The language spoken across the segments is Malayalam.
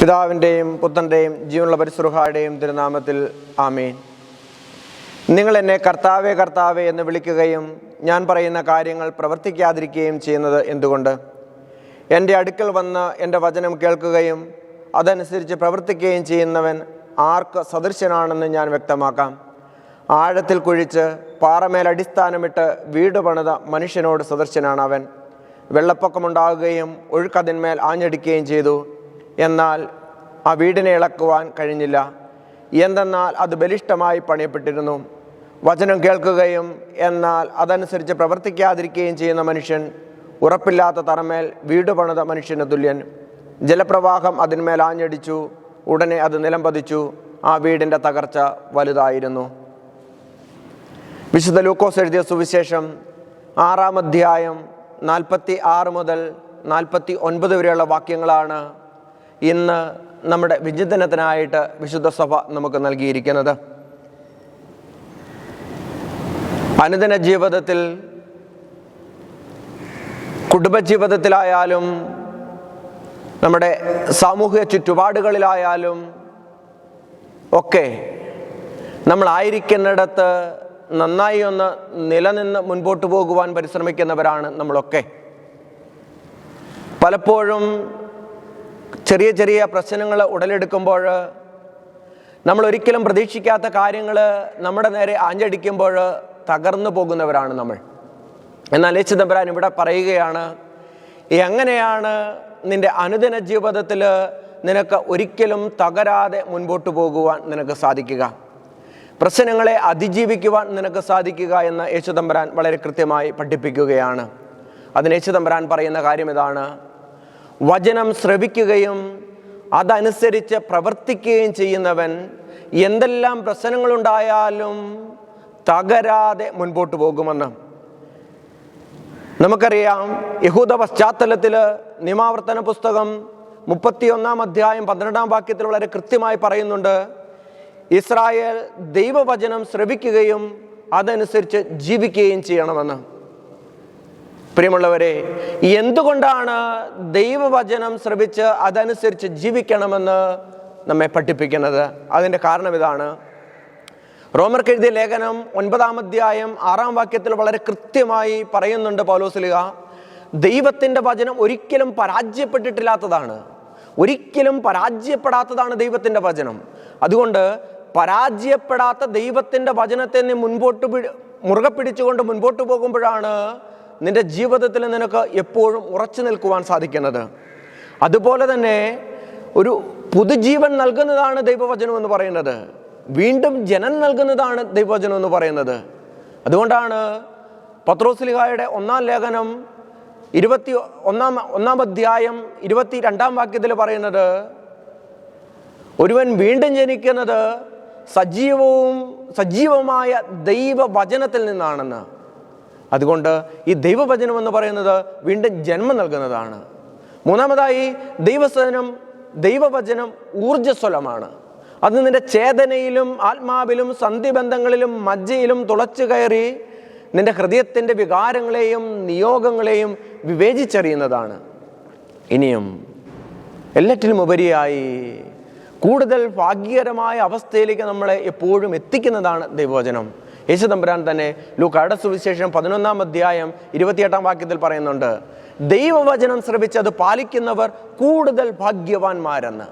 പിതാവിന്റെയും പുത്രന്റെയും ജീവനുള്ള പരിസുഹായുടെയും തിരുനാമത്തിൽ ആമീൻ. നിങ്ങൾ എന്നെ കർത്താവേ കർത്താവേ എന്ന് വിളിക്കുകയും ഞാൻ പറയുന്ന കാര്യങ്ങൾ പ്രവർത്തിക്കാതിരിക്കുകയും ചെയ്യുന്നത് എന്തുകൊണ്ട്? എന്റെ അടുക്കൽ വന്ന് എന്റെ വചനം കേൾക്കുകയും അതനുസരിച്ച് പ്രവർത്തിക്കുകയും ചെയ്യുന്നവൻ ആർക്ക് സദൃശനാണെന്ന് ഞാൻ വ്യക്തമാക്കാം. ആഴത്തിൽ കുഴിച്ച് പാറമേൽ അടിസ്ഥാനമിട്ട് വീട് പണിത മനുഷ്യനോട് സദൃശനാണ് അവൻ. വെള്ളപ്പൊക്കമുണ്ടാകുകയും ഒഴുക്കതിന്മേൽ ആഞ്ഞടിക്കുകയും ചെയ്തു. എന്നാൽ ആ വീടിനെ ഇളക്കുവാൻ കഴിഞ്ഞില്ല. എന്തെന്നാൽ അത് ബലിഷ്ടമായി പണിയപ്പെട്ടിരുന്നു. വചനം കേൾക്കുകയും എന്നാൽ അതനുസരിച്ച് പ്രവർത്തിക്കാതിരിക്കുകയും ചെയ്യുന്ന മനുഷ്യൻ ഉറപ്പില്ലാത്ത തറമേൽ വീട് പണിത മനുഷ്യന് തുല്യൻ. ജലപ്രവാഹം അതിന്മേൽ ആഞ്ഞടിച്ചു ഉടനെ അത് നിലം പതിച്ചു ആ വീടിന്റെ തകർച്ച വലുതായിരുന്നു. വിശുദ്ധ ലൂക്കോസ് എഴുതിയ സുവിശേഷം ആറാം അധ്യായം നാൽപ്പത്തി ആറ് മുതൽ നാൽപ്പത്തി ഒൻപത് വരെയുള്ള വാക്യങ്ങളാണ് ഇന്ന് നമ്മുടെ വിചിന്തനത്തിനായിട്ട് വിശുദ്ധ സഭ നമുക്ക് നൽകിയിരിക്കുന്നത്. അനുദിന ജീവിതത്തിൽ കുടുംബജീവിതത്തിലായാലും നമ്മുടെ സാമൂഹിക ചുറ്റുപാടുകളിലായാലും ഒക്കെ നമ്മളായിരിക്കുന്നിടത്ത് നന്നായി ഒന്ന് നിലനിന്ന് മുൻപോട്ട് പോകുവാൻ പരിശ്രമിക്കുന്നവരാണ് നമ്മളൊക്കെ. പലപ്പോഴും ചെറിയ ചെറിയ പ്രശ്നങ്ങൾ ഉടലെടുക്കുമ്പോൾ നമ്മൾ ഒരിക്കലും പ്രതീക്ഷിക്കാത്ത കാര്യങ്ങൾ നമ്മുടെ നേരെ ആഞ്ഞടിക്കുമ്പോൾ തകർന്നു പോകുന്നവരാണ് നമ്മൾ. എന്നാൽ യേശുദമ്പരാൻ ഇവിടെ പറയുകയാണ് എങ്ങനെയാണ് നിന്റെ അനുദിന ജീവിതത്തിൽ നിനക്ക് ഒരിക്കലും തകരാതെ മുൻപോട്ട് പോകുവാൻ നിനക്ക് സാധിക്കുക? പ്രശ്നങ്ങളെ അതിജീവിക്കുവാൻ നിനക്ക് സാധിക്കുക? എന്ന് യേശുദമ്പരാൻ വളരെ കൃത്യമായി പഠിപ്പിക്കുകയാണ്. അതിന് യേശുദമ്പരാൻ പറയുന്ന കാര്യം ഇതാണ് വചനം ശ്രവിക്കുകയും അതനുസരിച്ച് പ്രവർത്തിക്കുകയും ചെയ്യുന്നവൻ എന്തെല്ലാം പ്രശ്നങ്ങളുണ്ടായാലും തകരാതെ മുൻപോട്ട് പോകുമെന്ന്. നമുക്കറിയാം യഹൂദ പശ്ചാത്തലത്തിൽ നിയമാവർത്തന പുസ്തകം മുപ്പത്തിയൊന്നാം അധ്യായം പന്ത്രണ്ടാം വാക്യത്തിൽ വളരെ കൃത്യമായി പറയുന്നുണ്ട് ഇസ്രായേൽ ദൈവവചനം ശ്രവിക്കുകയും അതനുസരിച്ച് ജീവിക്കുകയും ചെയ്യണമെന്ന്. പ്രിയമുള്ളവരെ എന്തുകൊണ്ടാണ് ദൈവവചനം ശ്രമിച്ച് അതനുസരിച്ച് ജീവിക്കണമെന്ന് നമ്മെ പഠിപ്പിക്കുന്നത്? അതിന്റെ കാരണം ഇതാണ്. റോമർക്ക് എഴുതിയ ലേഖനം ഒൻപതാം അധ്യായം ആറാം വാക്യത്തിൽ വളരെ കൃത്യമായി പറയുന്നുണ്ട് പൗലോസ്ലിക ദൈവത്തിന്റെ വചനം ഒരിക്കലും പരാജയപ്പെട്ടിട്ടില്ലാത്തതാണ്. ഒരിക്കലും പരാജയപ്പെടാത്തതാണ് ദൈവത്തിന്റെ വചനം. അതുകൊണ്ട് പരാജയപ്പെടാത്ത ദൈവത്തിന്റെ വചനത്തെ നീ മുൻപോട്ട് പിടി മുറുകെ പിടിച്ചുകൊണ്ട് മുൻപോട്ട് പോകുമ്പോഴാണ് നിന്റെ ജീവിതത്തിൽ നിനക്ക് എപ്പോഴും ഉറച്ചു നിൽക്കുവാൻ സാധിക്കുന്നത്. അതുപോലെ തന്നെ ഒരു പുതുജീവൻ നൽകുന്നതാണ് ദൈവവചനം എന്ന് പറയുന്നത്. വീണ്ടും ജനം നൽകുന്നതാണ് ദൈവവചനം എന്ന് പറയുന്നത്. അതുകൊണ്ടാണ് പത്രോസ്ലിഹായുടെ ഒന്നാം ലേഖനം ഇരുപത്തി ഒന്നാം ഒന്നാം അധ്യായം ഇരുപത്തി രണ്ടാം വാക്യത്തിൽ പറയുന്നത് ഒരുവൻ വീണ്ടും ജനിക്കുന്നത് സജീവവും സജീവമായ ദൈവവചനത്തിൽ നിന്നാണെന്ന്. അതുകൊണ്ട് ഈ ദൈവവചനം എന്ന് പറയുന്നത് വീണ്ടും ജന്മം നൽകുന്നതാണ്. മൂന്നാമതായി ദൈവസനം ദൈവവചനം ഊർജസ്വലമാണ്. അത് നിന്റെ ചേതനയിലും ആത്മാവിലും സന്ധിബന്ധങ്ങളിലും മജ്ജയിലും തുളച്ചു കയറി നിന്റെ ഹൃദയത്തിന്റെ വികാരങ്ങളെയും നിയോഗങ്ങളെയും വിവേചിച്ചറിയുന്നതാണ്. ഇനിയും എല്ലാറ്റിലും ഉപരിയായി കൂടുതൽ ഭാഗ്യകരമായ അവസ്ഥയിലേക്ക് നമ്മളെ എപ്പോഴും എത്തിക്കുന്നതാണ് ദൈവവചനം. യേശു തമ്പുരാൻ തന്നെ ലൂക്കായുടെ സുവിശേഷം പതിനൊന്നാം അധ്യായം ഇരുപത്തിയെട്ടാം വാക്യത്തിൽ പറയുന്നുണ്ട് ദൈവവചനം ശ്രമിച്ച് അത് പാലിക്കുന്നവർ കൂടുതൽ ഭാഗ്യവാന്മാരെന്ന്.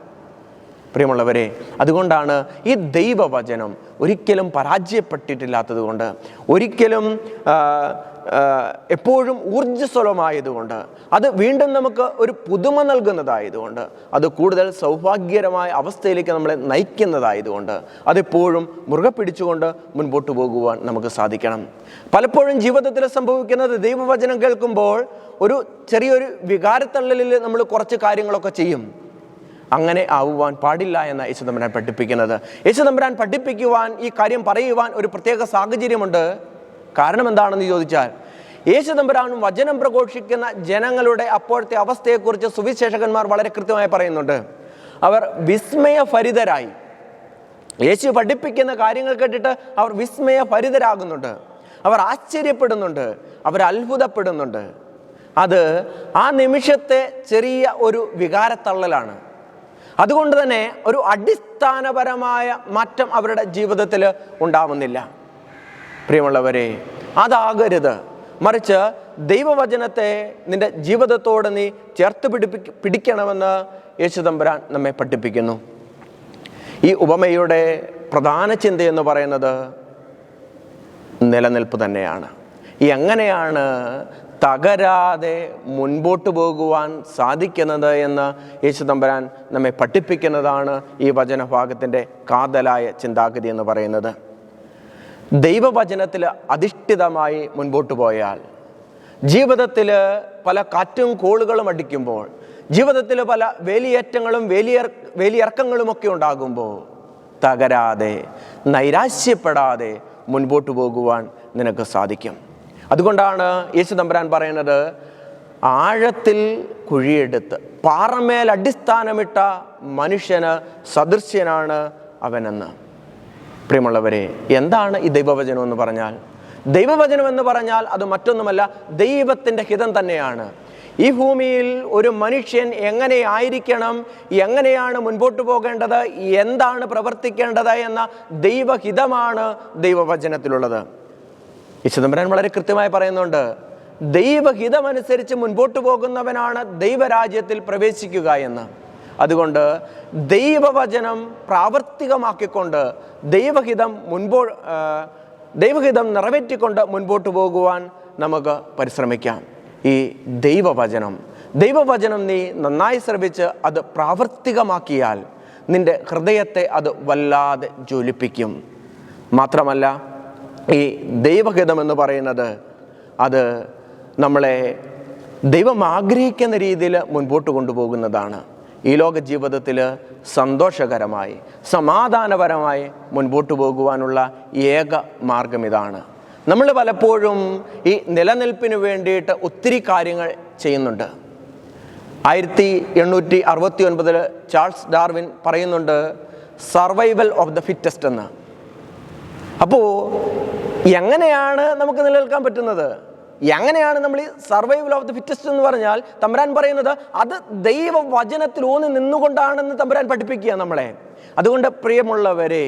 പ്രിയമുള്ളവരെ അതുകൊണ്ടാണ് ഈ ദൈവവചനം ഒരിക്കലും പരാജയപ്പെട്ടിട്ടില്ലാത്തത് കൊണ്ട് ഒരിക്കലും എപ്പോഴും ഊർജസ്വലമായതുകൊണ്ട് അത് വീണ്ടും നമുക്ക് ഒരു പുതുമ നൽകുന്നതായതുകൊണ്ട് അത് കൂടുതൽ സൗഭാഗ്യകരമായ അവസ്ഥയിലേക്ക് നമ്മളെ നയിക്കുന്നതായതുകൊണ്ട് അതെപ്പോഴും മുറുകെ പിടിച്ചുകൊണ്ട് മുൻപോട്ട് പോകുവാൻ നമുക്ക് സാധിക്കണം. പലപ്പോഴും ജീവിതത്തിൽ സംഭവിക്കുന്നത് ദൈവവചനം കേൾക്കുമ്പോൾ ഒരു ചെറിയൊരു വികാരത്തള്ളലിൽ നമ്മൾ കുറച്ച് കാര്യങ്ങളൊക്കെ ചെയ്യും. അങ്ങനെ ആവുവാൻ പാടില്ല എന്ന യേശുദമ്പരാൻ പഠിപ്പിക്കുന്നത്. യേശുദമ്പരാൻ പഠിപ്പിക്കുവാൻ ഈ കാര്യം പറയുവാൻ ഒരു പ്രത്യേക സാഹചര്യമുണ്ട്. കാരണം എന്താണെന്ന് ചോദിച്ചാൽ യേശു തമ്പുരാനും വചനം പ്രഘോഷിക്കുന്ന ജനങ്ങളുടെ അപ്പോഴത്തെ അവസ്ഥയെക്കുറിച്ച് സുവിശേഷകന്മാർ വളരെ കൃത്യമായി പറയുന്നുണ്ട്. അവർ വിസ്മയഭരിതരായി. യേശു പഠിപ്പിക്കുന്ന കാര്യങ്ങൾ കേട്ടിട്ട് അവർ വിസ്മയഭരിതരാകുന്നുണ്ട്. അവർ ആശ്ചര്യപ്പെടുന്നുണ്ട്. അവർ അത്ഭുതപ്പെടുന്നുണ്ട്. അത് ആ നിമിഷത്തെ ചെറിയ ഒരു വികാരത്തള്ളലാണ്. അതുകൊണ്ട് തന്നെ ഒരു അടിസ്ഥാനപരമായ മാറ്റം അവരുടെ ജീവിതത്തിൽ ഉണ്ടാവുന്നില്ല. പ്രിയമുള്ളവരെ അതാകരുത്. മറിച്ച് ദൈവവചനത്തെ നിന്റെ ജീവിതത്തോട് നീ ചേർത്ത് പിടിപ്പി പിടിക്കണമെന്ന് യേശുദമ്പുരാൻ നമ്മെ പഠിപ്പിക്കുന്നു. ഈ ഉപമയുടെ പ്രധാന ചിന്തയെന്ന് പറയുന്നത് നിലനിൽപ്പ് തന്നെയാണ്. ഈ എങ്ങനെയാണ് തകരാതെ മുൻപോട്ട് പോകുവാൻ സാധിക്കുന്നത് എന്ന് യേശുദമ്പരാൻ നമ്മെ പഠിപ്പിക്കുന്നതാണ് ഈ വചനഭാഗത്തിന്റെ കാതലായ ചിന്താഗതി എന്ന് പറയുന്നത്. ദൈവവചനത്തിൽ അധിഷ്ഠിതമായി മുൻപോട്ട് പോയാൽ ജീവിതത്തിൽ പല കാറ്റും കോളുകളും അടിക്കുമ്പോൾ ജീവിതത്തിൽ പല വേലിയേറ്റങ്ങളും വേലിയർ വേലിയിറക്കങ്ങളുമൊക്കെ ഉണ്ടാകുമ്പോൾ തകരാതെ നൈരാശ്യപ്പെടാതെ മുൻപോട്ട് പോകുവാൻ നിനക്ക് സാധിക്കും. അതുകൊണ്ടാണ് യേശു തമ്പുരാൻ പറയുന്നത് ആഴത്തിൽ കുഴിയെടുത്ത് പാറമേൽ അടിസ്ഥാനമിട്ട മനുഷ്യന് സദൃശ്യനാണ് അവനെന്ന്. പ്രിയമുള്ളവരെ എന്താണ് ഈ ദൈവവചനം എന്ന് പറഞ്ഞാൽ? ദൈവവചനം എന്ന് പറഞ്ഞാൽ അത് മറ്റൊന്നുമല്ല ദൈവത്തിന്റെ ഹിതം തന്നെയാണ്. ഈ ഭൂമിയിൽ ഒരു മനുഷ്യൻ എങ്ങനെ ആയിരിക്കണം എങ്ങനെയാണ് മുൻപോട്ട് പോകേണ്ടത് എന്താണ് പ്രവർത്തിക്കേണ്ടത് എന്ന ദൈവഹിതമാണ് ദൈവവചനത്തിലുള്ളത്. ചിദംബരൻ വളരെ കൃത്യമായി പറയുന്നുണ്ട് ദൈവഹിതമനുസരിച്ച് മുൻപോട്ട് പോകുന്നവനാണ് ദൈവരാജ്യത്തിൽ പ്രവേശിക്കുക എന്ന്. അതുകൊണ്ട് ദൈവവചനം പ്രാവർത്തികമാക്കിക്കൊണ്ട് ദൈവഹിതം മുൻപോ ദൈവഹിതം നിറവേറ്റിക്കൊണ്ട് മുൻപോട്ട് പോകുവാൻ നമുക്ക് പരിശ്രമിക്കാം. ഈ ദൈവവചനം. ദൈവവചനം നീ നന്നായി ശ്രമിച്ച് അത് പ്രാവർത്തികമാക്കിയാൽ നിന്റെ ഹൃദയത്തെ അത് വല്ലാതെ ജ്വലിപ്പിക്കും. മാത്രമല്ല ഈ ദൈവഹിതം എന്ന് പറയുന്നത് അത് നമ്മളെ ദൈവം ആഗ്രഹിക്കുന്ന രീതിയിൽ മുൻപോട്ട് കൊണ്ടുപോകുന്നതാണ്. ഈ ലോക ജീവിതത്തിൽ സന്തോഷകരമായി സമാധാനപരമായി മുൻപോട്ട് പോകുവാനുള്ള ഏക മാർഗം ഇതാണ്. നമ്മൾ പലപ്പോഴും ഈ നിലനിൽപ്പിന് വേണ്ടിയിട്ട് ഒത്തിരി കാര്യങ്ങൾ ചെയ്യുന്നുണ്ട്. ആയിരത്തി എണ്ണൂറ്റി അറുപത്തി ഒൻപതിൽ ചാൾസ് ഡാർവിൻ പറയുന്നുണ്ട് സർവൈവൽ ഓഫ് ദ ഫിറ്റസ്റ്റ് എന്ന്. അപ്പോൾ എങ്ങനെയാണ് നമുക്ക് നിലനിൽക്കാൻ പറ്റുന്നത്? എങ്ങനെയാണ് നമ്മൾ ഈ സർവൈവൽ ഓഫ് ദി ഫിറ്റസ്റ്റ് എന്ന് പറഞ്ഞാൽ തമ്പുരാൻ പറയുന്നത് അത് ദൈവ വചനത്തിൽ ഊന്നി നിന്നുകൊണ്ടാണെന്ന് തമ്പുരാൻ പഠിപ്പിക്കുക നമ്മളെ. അതുകൊണ്ട് പ്രിയമുള്ളവരെ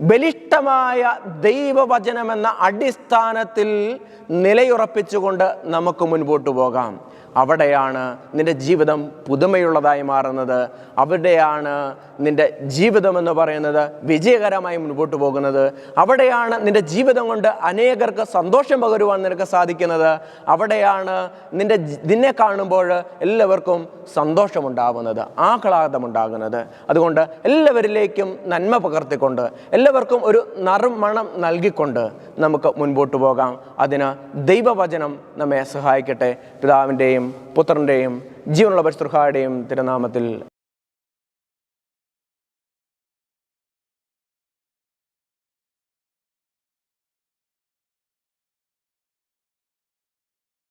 ബലിഷ്ടമായ ദൈവവചനമെന്ന അടിസ്ഥാനത്തിൽ നിലയുറപ്പിച്ചുകൊണ്ട് നമുക്ക് മുൻപോട്ട് പോകാം. അവിടെയാണ് നിന്റെ ജീവിതം പുതുമയുള്ളതായി മാറുന്നത്. അവിടെയാണ് നിന്റെ ജീവിതം എന്ന് പറയുന്നത് വിജയകരമായി മുൻപോട്ട് പോകുന്നത്. അവിടെയാണ് നിന്റെ ജീവിതം കൊണ്ട് അനേകർക്ക് സന്തോഷം പകരുവാൻ നിനക്ക് സാധിക്കുന്നത്. അവിടെയാണ് നിന്റെ നിന്നെ കാണുമ്പോൾ എല്ലാവർക്കും സന്തോഷമുണ്ടാകുന്നത് ആഹ്ലാദമുണ്ടാകുന്നത്. അതുകൊണ്ട് എല്ലാവരിലേക്കും നന്മ പകർത്തിക്കൊണ്ട് എല്ലാവർക്കും ഒരു നർമ്മണം നൽകിക്കൊണ്ട് നമുക്ക് മുൻപോട്ട് പോകാം. അതിന് ദൈവവചനം നമ്മെ സഹായിക്കട്ടെ. പുത്രന്റെയും ജീവനുള്ള പരിശുദ്ധായുടെയും തിരുനാമത്തിൽ